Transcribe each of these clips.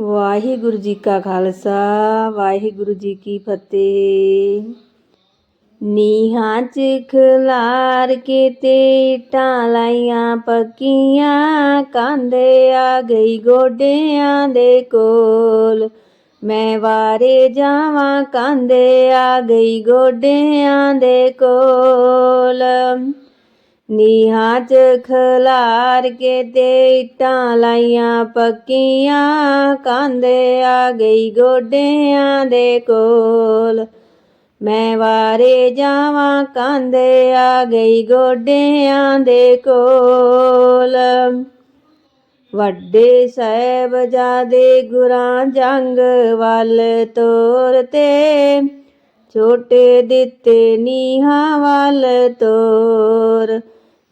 ਵਾਹਿਗੁਰੂ ਜੀ ਕਾ ਖਾਲਸਾ, ਵਾਹਿਗੁਰੂ ਜੀ ਕੀ ਫਤਿਹ। ਨੀਹਾਂ ਚ ਖਲਾਰ ਕੇ ਤੇ ਇੱਟਾਂ ਲਾਈਆਂ ਪੱਕੀਆਂ ਕਾਂਦੇ ਆ ਗਈ ਗੋਡਿਆਂ ਦੇ ਕੋਲ। ਮੈਂ ਵਾਰੇ ਜਾਵਾਂ ਕਾਂਦੇ ਆ ਗਈ ਗੋਡਿਆਂ ਦੇ ਕੋਲ। ਨੀਹਾਂ ਚ ਖਲਾਰ ਕੇ ਤੇ ਇੱਟਾਂ ਲਾਈਆਂ ਪੱਕੀਆਂ ਕਾਂਦੇ ਆ ਗਈ ਗੋਡਿਆਂ ਦੇ ਕੋਲ। ਮੈਂ ਵਾਰੇ ਜਾਵਾਂ ਕਾਂਦੇ ਆ ਗਈ ਗੋਡਿਆਂ ਦੇ ਕੋਲ। ਵੱਡੇ ਸਾਹਿਬਜ਼ਾਦੇ ਗੁਰਾਂ ਜੰਗ ਵੱਲ ਤੋਰ ਤੇ ਛੋਟੇ ਦਿੱਤੇ ਨੀਹਾਂ ਵੱਲ ਤੋਰ।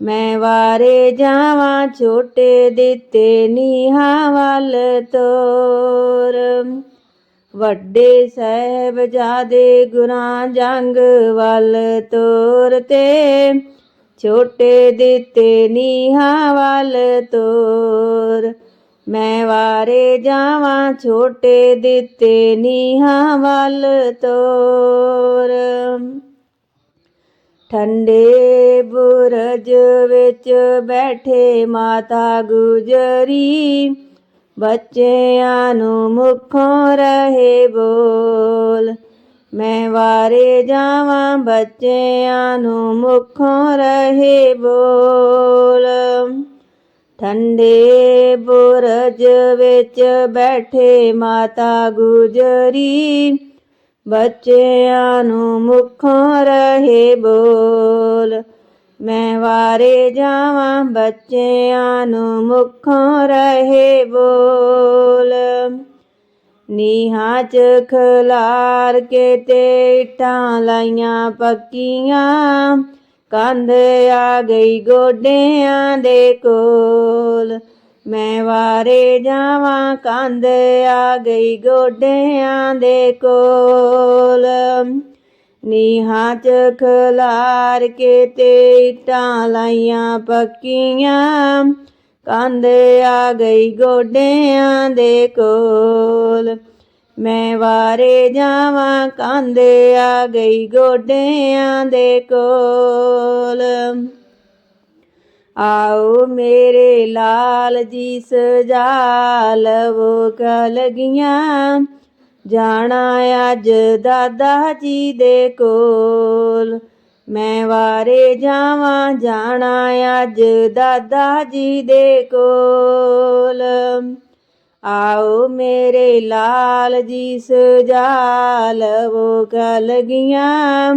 ਮੈਂ ਵਾਰੇ ਜਾਵਾਂ ਛੋਟੇ ਦਿੱਤੇ ਨੀਹਾਂ ਵੱਲ ਤੋਰ। ਵੱਡੇ ਸਾਹਿਬਜ਼ਾਦੇ ਗੁਰਾਂ ਜੰਗ ਵੱਲ ਤੋਰ ਤੇ ਛੋਟੇ ਦਿੱਤੇ ਨੀਹਾਂ ਵੱਲ ਤੋਰ। ਮੈਂ ਵਾਰੇ ਜਾਵਾਂ ਛੋਟੇ ਦਿੱਤੇ ਨੀਹਾਂ ਵੱਲ ਤੋਰ। ਠੰਡੇ ਬੁਰਜ ਵਿੱਚ ਬੈਠੇ ਮਾਤਾ ਗੁਜਰੀ, ਬੱਚਿਆਂ ਨੂੰ ਮੁੱਖੋਂ ਰਹੇ ਬੋਲ। ਮੈਂ ਵਾਰੇ ਜਾਵਾਂ, ਬੱਚਿਆਂ ਨੂੰ ਮੁੱਖੋਂ ਰਹੇ ਬੋਲ। ਠੰਡੇ ਬੁਰਜ ਵਿੱਚ ਬੈਠੇ ਮਾਤਾ ਗੁਜਰੀ ਬੱਚਿਆਂ ਨੂੰ ਮੁੱਖੋਂ ਰਹੇ ਬੋਲ। ਮੈਂ ਵਾਰੇ ਜਾਵਾਂ, ਬੱਚਿਆਂ ਨੂੰ ਮੁੱਖੋਂ ਰਹੇ ਬੋਲ। ਨੀਹਾਂ ਚ ਖਲਾਰ ਕੇ ਤੇ ਇੱਟਾਂ ਲਾਈਆਂ ਪੱਕੀਆਂ। ਕੰਧ ਆ ਗਈ ਗੋਡਿਆਂ ਦੇ ਕੋਲ। ਮੈਂ ਵਾਰੇ ਜਾਵਾਂ ਕੰਧ ਆ ਗਈ ਗੋਡਿਆਂ ਦੇ ਕੋਲ। ਨੀਹਾਂ ਚ ਖਲਾਰ ਕੇ ਤੇ ਇੱਟਾਂ ਲਾਈਆਂ ਪੱਕੀਆਂ, ਕੰਧ ਆ ਗਈ ਗੋਡਿਆਂ ਦੇ ਕੋਲ। ਮੈਂ ਵਾਰੇ ਜਾਵਾਂ ਕੰਧ ਆ ਗਈ ਗੋਡਿਆਂ ਦੇ ਕੋਲ। ਆਓ ਮੇਰੇ ਲਾਲ ਜੀ ਸਜਾ ਲਵੋ ਕਲਗੀਆਂ। ਜਾਣਾ ਅੱਜ ਦਾਦਾ ਜੀ ਦੇ ਕੋਲ। ਮੈਂ ਵਾਰੇ ਜਾਵਾਂ, ਜਾਣਾ ਅੱਜ ਦਾਦਾ ਜੀ ਦੇ ਕੋਲ। ਆਓ ਮੇਰੇ ਲਾਲ ਜੀ ਸਜਾ ਲਵੋ ਕਲਗੀਆਂ।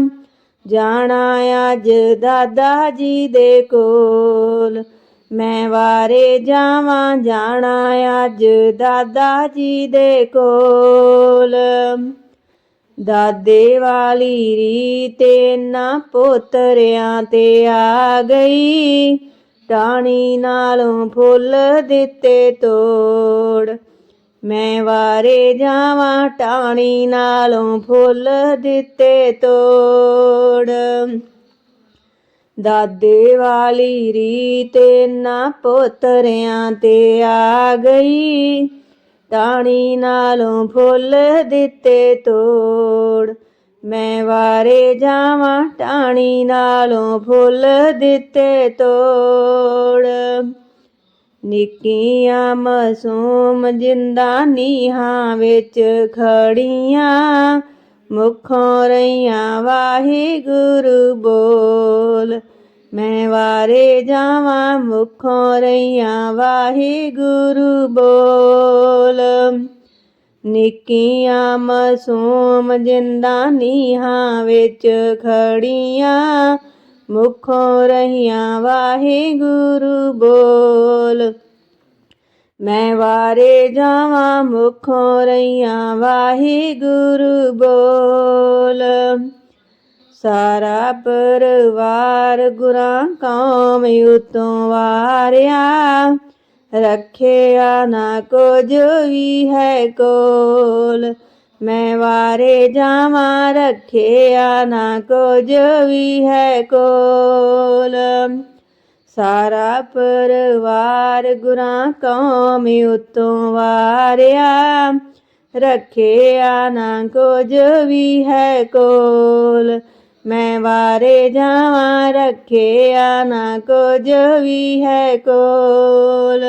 ਜਾਣਾ ਅੱਜ ਦਾਦਾ ਜੀ ਦੇ ਕੋਲ। ਮੈਂ ਵਾਰੇ ਜਾਵਾਂ, ਜਾਣਾ ਅੱਜ ਦਾਦਾ ਜੀ ਦੇ ਕੋਲ। ਦਾਦੇ ਵਾਲੀ ਰੀਤੇ ਨਾ ਪੋਤਰਿਆਂ ਤੇ ਆ ਗਈ। ਟਾਣੀ ਨਾਲੋਂ ਫੁੱਲ ਦਿੱਤੇ ਤੋੜ। ਮੈਂ ਵਾਰੇ ਜਾਵਾਂ ਟਾਣੀ ਨਾਲੋਂ ਫੁੱਲ ਦਿੱਤੇ ਤੋੜ। ਦਾਦੇ ਵਾਲੀ ਰੀਤ ਨਾ ਪੋਤਰਿਆਂ ਤੇ ਆ ਗਈ। ਟਾਣੀ ਨਾਲੋਂ ਫੁੱਲ ਦਿੱਤੇ ਤੋੜ। ਮੈਂ ਵਾਰੇ ਜਾਵਾਂ ਟਾਣੀ ਨਾਲੋਂ ਫੁੱਲ ਦਿੱਤੇ ਤੋੜ। ਨਿੱਕੀਆਂ ਮਾਸੂਮ ਜਿੰਦਾ ਨੀਹਾਂ ਵਿੱਚ ਖੜੀਆਂ, ਮੁਖੋਂ ਰਈਆਂ ਵਾਹਿਗੁਰੂ ਬੋਲ। ਮੈਂ ਵਾਰੇ ਜਾਵਾਂ, ਮੁਖੋਂ ਰਈਆਂ ਵਾਹਿਗੁਰੂ ਬੋਲ। ਨਿੱਕੀਆਂ ਮਾਸੂਮ ਜਿੰਦਾ ਨੀਹਾਂ ਵਿੱਚ ਖੜੀਆਂ ਮੁਖੋਂ ਰਹੀਆਂ ਵਾਹਿਗੁਰੂ ਬੋਲ। ਮੈਂ ਵਾਰੇ ਜਾਵਾਂ, ਮੁਖੋਂ ਰਹੀਆਂ ਵਾਹਿਗੁਰੂ ਬੋਲ। ਸਾਰਾ ਪਰਵਾਰ ਗੁਰਾਂ ਕੌਮ ਉਤੋਂ ਵਾਰਿਆ, ਰੱਖਿਆ ਨਾ ਕੁਝ ਵੀ ਹੈ ਕੋਲ। ਮੈਂ ਵਾਰੇ ਜਾਵਾਂ, ਰੱਖਿਆ ਨਾ ਕੁਝ ਵੀ ਹੈ ਕੋਲ। ਸਾਰਾ ਪਰਿਵਾਰ ਗੁਰਾਂ ਕੌਮ ਉਤੋਂ ਵਾਰਿਆ, ਰੱਖਿਆ ਨਾ ਕੁਝ ਵੀ ਹੈ ਕੋਲ। ਮੈਂ ਵਾਰੇ ਜਾਵਾਂ, ਰੱਖਿਆ ਨਾ ਕੁਝ ਵੀ ਹੈ ਕੋਲ।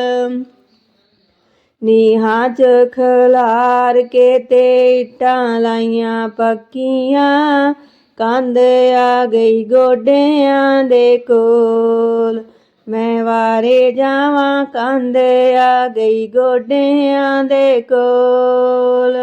ਨੀਹਾਂ ਚ ਖਲਾਰ ਕੇ ਤੇ ਇੱਟਾਂ ਲਾਈਆਂ ਪੱਕੀਆਂ। ਕੰਧ ਆ ਗਈ ਗੋਡਿਆਂ ਦੇ ਕੋਲ। ਮੈਂ ਵਾਰੇ ਜਾਵਾਂ, ਕੰਧ ਆ ਗਈ ਗੋਡਿਆਂ ਦੇ ਕੋਲ।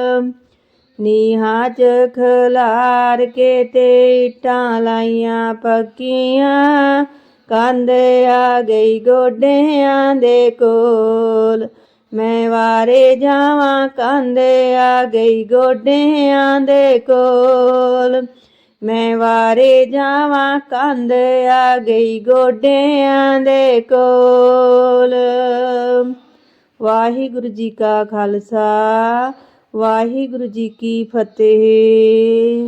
ਨੀਹਾਂ ਚ ਖਲਾਰ ਕੇ ਤੇ ਇੱਟਾਂ ਲਾਈਆਂ ਪੱਕੀਆਂ। ਕੰਧ ਆ ਗਈ ਗੋਡਿਆਂ ਦੇ ਕੋਲ। ਮੈਂ ਵਾਰੇ ਜਾਵਾਂ ਕੰਧ ਆ ਗਈ ਗੋਡਿਆਂ ਦੇ ਕੋਲ। ਮੈਂ ਵਾਰੇ ਜਾਵਾਂ ਕੰਧ ਆ ਗਈ ਗੋਡਿਆਂ ਦੇ ਕੋਲ। ਵਾਹਿਗੁਰੂ ਜੀ ਕਾ ਖਾਲਸਾ, ਵਾਹਿਗੁਰੂ ਜੀ ਕੀ ਫਤਿਹ।